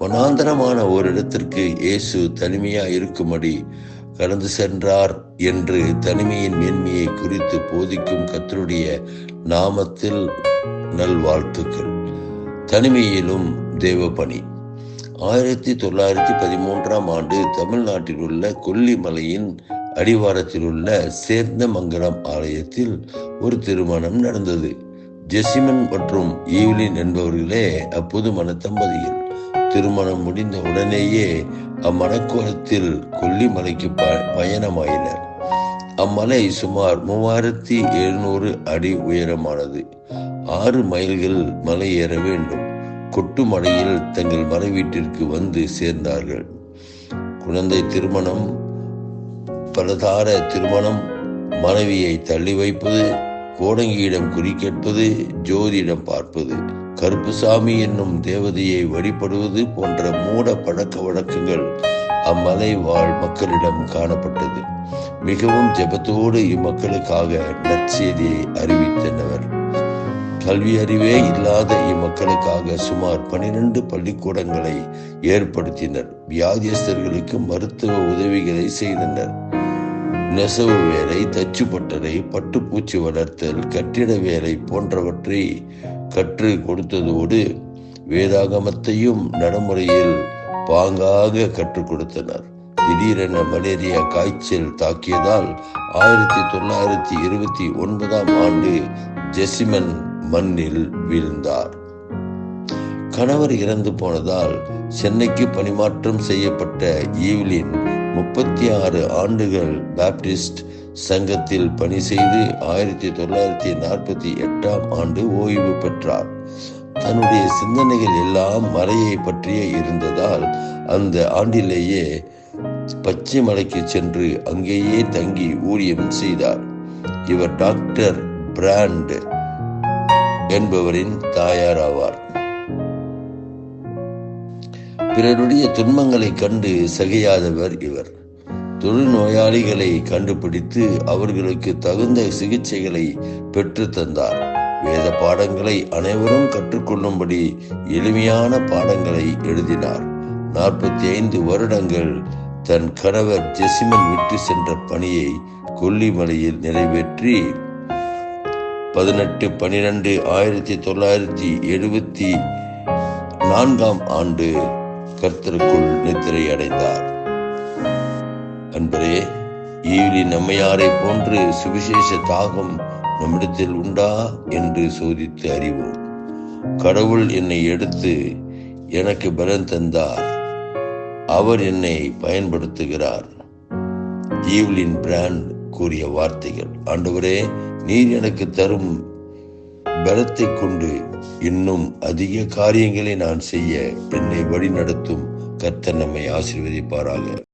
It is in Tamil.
வனாந்தரமான ஓரிடத்திற்கு இயேசு தனிமையா இருக்கும்படி கடந்து சென்றார் என்று தனிமையின் மேன்மையை குறித்து போதிக்கும் கத்தருடைய நாமத்தில் நல்வாழ்த்துக்கள். தனிமையிலும் தேவபணி ஆயிரத்தி தொள்ளாயிரத்தி பதிமூன்றாம் ஆண்டு தமிழ்நாட்டில் உள்ள கொல்லிமலையின் அடிவாரத்தில் உள்ள சேர்ந்தமங்கலம் ஆலயத்தில் ஒரு திருமணம் நடந்தது. ஜெசிமன் மற்றும் ஈவ்லின் என்பவர்களே அப்போது மனத்தம்பதியில். திருமணம் முடிந்த உடனேயே அம்மணக்கோலத்தில் கொல்லிமலைக்கு ப பயணமாயினர். அம்மலை சுமார் மூவாயிரத்தி எழுநூறு அடி உயரமானது. ஆறு மைல்கள் மலை ஏற வேண்டும். கொட்டு மலையில் தங்கள் மலை வீட்டிற்கு வந்து சேர்ந்தார்கள். குழந்தை திருமணம் பலதார திருமணம் மனைவியை தள்ளி வைப்பது கோடங்கியிடம் குறி கேட்பது ஜோதியிடம் பார்ப்பது. கருப்புசாமி என்னும் தேவதையை வழிபடுவது போன்ற மூட பழக்க வழக்கங்கள் அம்மலை வாழ் மக்களிடம் காணப்பட்டது. மிகவும் ஜெபத்தோடு இம்மக்களுக்காக நற்செய்தியை அறிவித்தனர். கல்வி அறிவே இல்லாத இம்மக்களுக்காக சுமார் பனிரெண்டு பள்ளிக்கூடங்களை ஏற்படுத்தினர். வியாதியஸ்தர்களுக்கு மருத்துவ உதவிகளை செய்தனர். நெசவு வேலை தச்சு பட்டறை பட்டுப்பூச்சி வளர்த்தல் கட்டிட வேலை போன்றவற்றை கற்று கொடுத்ததோடு வேதாகமத்தையும் நடைமுறையில் பாங்காக கற்றுக் கொடுத்தனர். திடீரென மலேரியா காய்ச்சல் தாக்கியதால் ஆயிரத்தி தொள்ளாயிரத்தி இருபத்தி ஒன்பதாம் ஆண்டு ஜெசிமன் மண்ணில் வீழ்ந்தார். கணவர் இறந்து போனதால் சென்னைக்கு பணிமாற்றம் செய்யப்பட்ட ஈவ்லின் முப்பத்தி ஆறு ஆண்டுகள் பாப்டிஸ்ட் சங்கத்தில் பணி செய்து ஆயிரத்தி தொள்ளாயிரத்தி நாற்பத்தி எட்டாம் ஆண்டு ஓய்வு பெற்றார். தன்னுடைய சிந்தனைகள் எல்லாம் மறையை பற்றியே இருந்ததால் அந்த ஆண்டிலேயே பச்சை மலைக்கு சென்று அங்கேயே தங்கி ஊழியம் செய்தார். இவர் டாக்டர் பிராண்ட் என்பவரின் தாயார் ஆவார் பிறருடைய துன்பங்களை கண்டு சகையாதவர் இவர். தொழுநோயாளிகளை கண்டுபிடித்து அவர்களுக்கு தகுந்த சிகிச்சைகளை பெற்று தந்தார். வேத பாடங்களை அனைவரும் கற்றுக்கொள்ளும்படி எளிமையான பாடங்களை எழுதினார். நாற்பத்தி ஐந்து வருடங்கள் தன் கணவர் ஜெசிமன் விட்டு சென்ற பணியை கொல்லிமலையில் நிறைவேற்றி பதினெட்டு பனிரெண்டு ஆயிரத்தி தொள்ளாயிரத்தி எழுபத்தி நான்காம் ஆண்டு கர்த்தருக்குள் நித்திரை அடைந்தார். அன்பரே ஈவிலின் நம்மையாரை போன்று சுவிசேஷ தாகம் நம்மிடத்தில் உண்டா என்று சோதித்து அறிவோம். கடவுள் என்னை எடுத்து எனக்கு பலன் தந்தார். அவர் என்னை பயன்படுத்துகிறார். ஈவ்லின் பிராண்ட் கூறிய வார்த்தைகள் ஆண்டவரே நீர் எனக்கு தரும் பலத்தை கொண்டு இன்னும் அதிக காரியங்களை நான் செய்ய என்னை வழிநடத்தும் கர்த்தர் நம்மை ஆசீர்வதிப்பாராக.